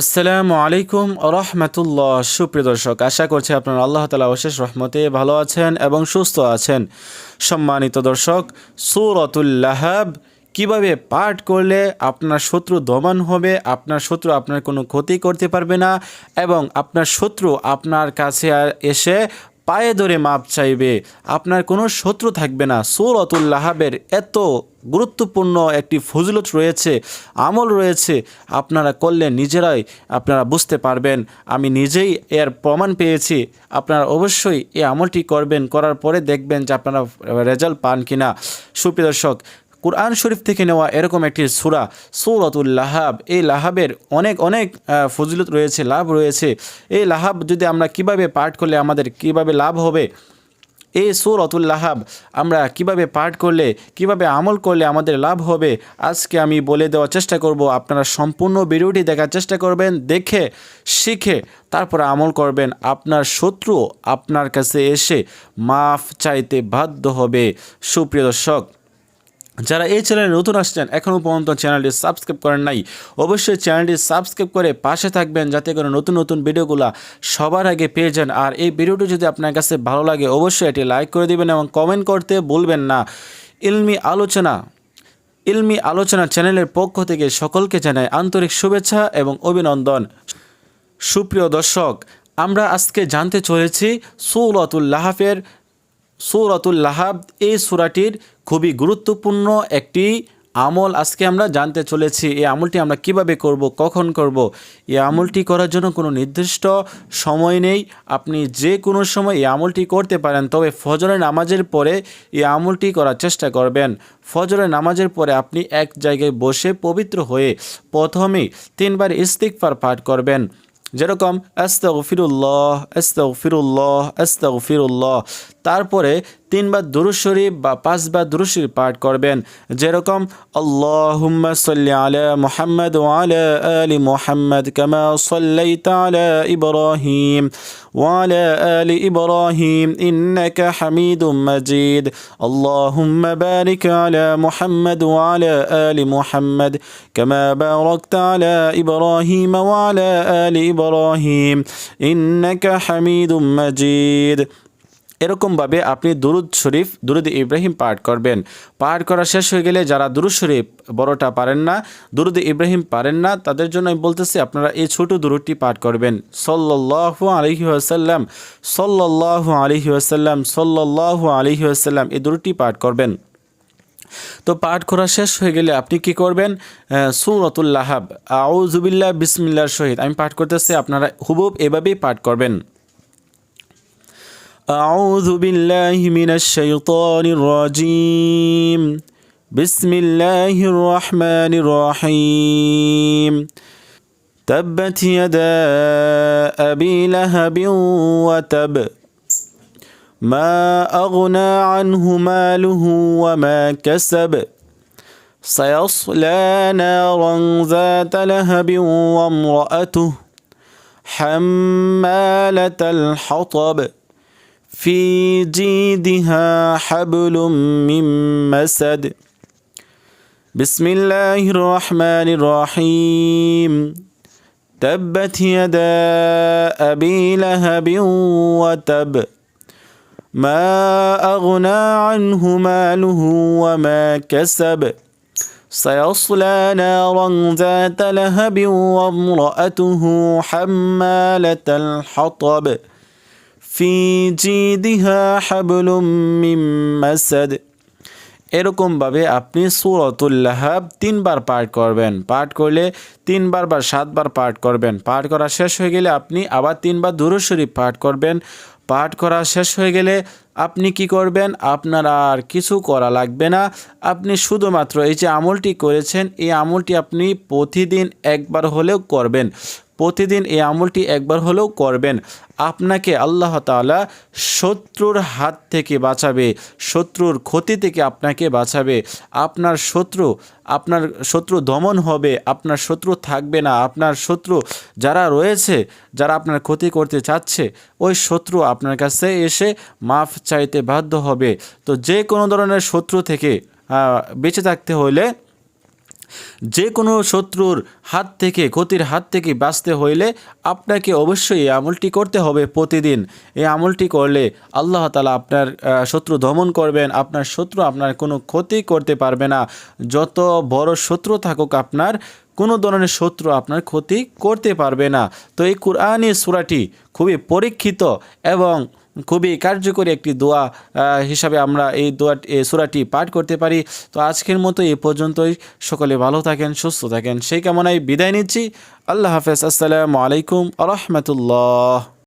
আসসালামু আলাইকুম রহমতুল্লাহ। সুপ্রিয় দর্শক, আশা করছি আপনার আল্লাহ তালা অশেষ রহমতে ভালো আছেন এবং সুস্থ আছেন। সম্মানিত দর্শক সুরতুল্লাহাব কীভাবে পাঠ করলে আপনার শত্রু দমন হবে, আপনার শত্রু আপনার কোনো ক্ষতি করতে পারবে না এবং আপনার শত্রু আপনার কাছে এসে পায়ে ধরে মাপ চাইবে। আপনার কোনো শত্রু থাকবে না। সুরতুল্লাহাবের এত গুরুত্বপূর্ণ একটি ফজিলত রয়েছে, আমল রয়েছে, আপনারা করলে নিজেরাই আপনারা বুঝতে পারবেন। আমি নিজেই এর প্রমাণ পেয়েছি। আপনারা অবশ্যই এই আমলটি করবেন, করার পরে দেখবেন যে আপনারা রেজাল্ট পান কিনা। সুপ্রিয় দর্শক কোরআন শরীফ থেকে নেওয়া এরকম একটি সুরা, সৌরতুল লাহাব। এই লাহাবের অনেক অনেক ফজিলত রয়েছে, লাভ রয়েছে। এই লাহাব যদি আমরা কীভাবে পাঠ করলে আমাদের কীভাবে লাভ হবে? এই সুরতুল লাহাব আমরা কীভাবে পাঠ করলে, কীভাবে আমল করলে আমাদের লাভ হবে? আজকে আমি বলে দেওয়ার চেষ্টা করব, আপনারা সম্পূর্ণ ভিডিওটি দেখার চেষ্টা করবেন, দেখে, শিখে, তারপর আমল করবেন। আপনার শত্রু আপনার কাছে এসে মাফ চাইতে বাধ্য হবে। সুপ্রিয় দর্শক যারা এই চ্যানেলে নতুন আসছেন এখনও পর্যন্ত চ্যানেলটি সাবস্ক্রাইব করেন নাই, অবশ্যই চ্যানেলটি সাবস্ক্রাইব করে পাশে থাকবেন যাতে করে নতুন নতুন ভিডিওগুলো সবার আগে পেয়ে যান। আর এই ভিডিওটি যদি আপনার কাছে ভালো লাগে, অবশ্যই এটি লাইক করে দিবেন এবং কমেন্ট করতে ভুলবেন না। ইলমি আলোচনা ইলমি আলোচনা চ্যানেলের পক্ষ থেকে সকলকে জানাই আন্তরিক শুভেচ্ছা এবং অভিনন্দন। সুপ্রিয় দর্শক, আমরা আজকে জানতে চলেছি সৌরতুল লাহাফের লাহাব, এই সুরাটির খুবই গুরুত্বপূর্ণ একটি আমল। আজকে আমরা জানতে চলেছি এই আমলটি আমরা কীভাবে করব, কখন করব। এই আমলটি করার জন্য কোনো নির্দিষ্ট সময় নেই। আপনি যে কোনো সময় এই আমলটি করতে পারেন, তবে ফজরের নামাজের পরে এই আমলটি করার চেষ্টা করবেন। ফজরের নামাজের পরে আপনি এক জায়গায় বসে পবিত্র হয়ে প্রথমেই তিনবার ইস্তিকফার পাঠ করবেন। যেরকম, আস্তাগফিরুল্লাহ আস্তাগফিরুল্লাহ আস্তাগফিরুল্লাহ। তারপরে তিনবার দুরুজ বা পাঁচবার দুরুজ পাঠ করবেন। যেরকম, আল্লাহুম্মা সাল্লি আলা মুহাম্মদ ওয়া আলা আলি মুহাম্মদ কামা সাল্লাইতা আলা ইব্রাহিম ওয়া আলা আলি ইব্রাহিম ইন্নাকা হামিদুম মাজিদ। আল্লাহুম্মা বারিক আলা মুহাম্মদ ওয়া আলা আলি মুহাম্মদ কামা বারাকতা আলা ইব্রাহিম ওয়া আলা আলি ইব্রাহিম ইন্নাকা হামিদুম মাজিদ। এরকমভাবে আপনি দুরুদ শরীফ, দুরুদ ইব্রাহিম পাঠ করবেন। পাঠ করা শেষ হয়ে গেলে যারা দুরুদ শরীফ বড়টা পারেন না, দুরুদ ইব্রাহিম পারেন না, তাদের জন্য আমি বলতেছি আপনারা এই ছোট দুরুদটি পাঠ করবেন। সল্লাল্লাহু আলাইহি ওয়াসাল্লাম, সল্লাল্লাহু আলাইহি ওয়াসাল্লাম, সল্লাল্লাহু আলাইহি ওয়াসাল্লাম এই দুরুদটি পাঠ করবেন। তো পাঠ করা শেষ হয়ে গেলে আপনি কি করবেন? সুরতুল্লাহাব আউজুবিল্লাহ বিসমিল্লার সহিত আমি পাঠ করতেছি, আপনারা হুবুব এভাবেই পাঠ করবেন। أعوذ بالله من الشيطان الرجيم. بسم الله الرحمن الرحيم. تبت يدا أبي لهب وتب. ما أغنى عنه ماله وما كسب. سيصلى نارا ذات لهب وامرأته حمالة الحطب. في جيدها حبل من مسد. بسم الله الرحمن الرحيم. تبت يدا أبي لهب وتب. ما أغنى عنه ماله وما كسب. سيصلى نارا ذات لهب وامرأته حمالة الحطب. ফি জিদিহা হাবলুম মিম মাসাদ। এরকমভাবে আপনি সুরতুল্লাহাব তিনবার পাঠ করবেন। পাঠ করলে তিনবার বা সাতবার পাঠ করবেন। পাঠ করা শেষ হয়ে গেলে আপনি আবার তিনবার দুরুশরীফ পাঠ করবেন। পাঠ করা শেষ হয়ে গেলে আপনি কি করবেন? আপনার আর কিছু করা লাগবে না। আপনি শুধুমাত্র এই যে আমলটি করেছেন, এই আমলটি আপনি প্রতিদিন একবার হলেও করবেন। প্রতিদিন এই আমলটি একবার হলেও করবেন। আপনাকে আল্লাহ তাআলা শত্রুর হাত থেকে বাঁচাবে, শত্রুর ক্ষতি থেকে আপনাকে বাঁচাবে। আপনার শত্রু আপনার শত্রু দমন হবে, আপনার শত্রু থাকবে না। আপনার শত্রু যারা রয়েছে, যারা আপনার ক্ষতি করতে চাচ্ছে, ওই শত্রু আপনার কাছে এসে মাফ চাইতে বাধ্য হবে। তো যে কোনো ধরনের শত্রু থেকে বেঁচে থাকতে হলে যে কোনো শত্রুর হাত থেকে, ক্ষতির হাত থেকে বাঁচতে হইলে আপনাকে অবশ্যই এই আমলটি করতে হবে প্রতিদিন। এই আমলটি করলে আল্লাহ তালা আপনার শত্রু দমন করবেন, আপনার শত্রু আপনার কোনো ক্ষতি করতে পারবে না। যত বড় শত্রু থাকুক আপনার, কোনো ধরনের শত্রু আপনার ক্ষতি করতে পারবে না। তো এই কোরআনী সুরাটি খুবই পরীক্ষিত এবং খুবই কার্যকরী একটি দোয়া হিসাবে আমরা এই দোয়া সুরাটি পাঠ করতে পারি। তো আজকের মতো এ পর্যন্তই। সকলে ভালো থাকেন, সুস্থ থাকেন। সেই কামনায় বিদায় নিচ্ছি। আল্লাহ হাফেজ। আসসালামু আলাইকুম আ রহমতুল্লাহ।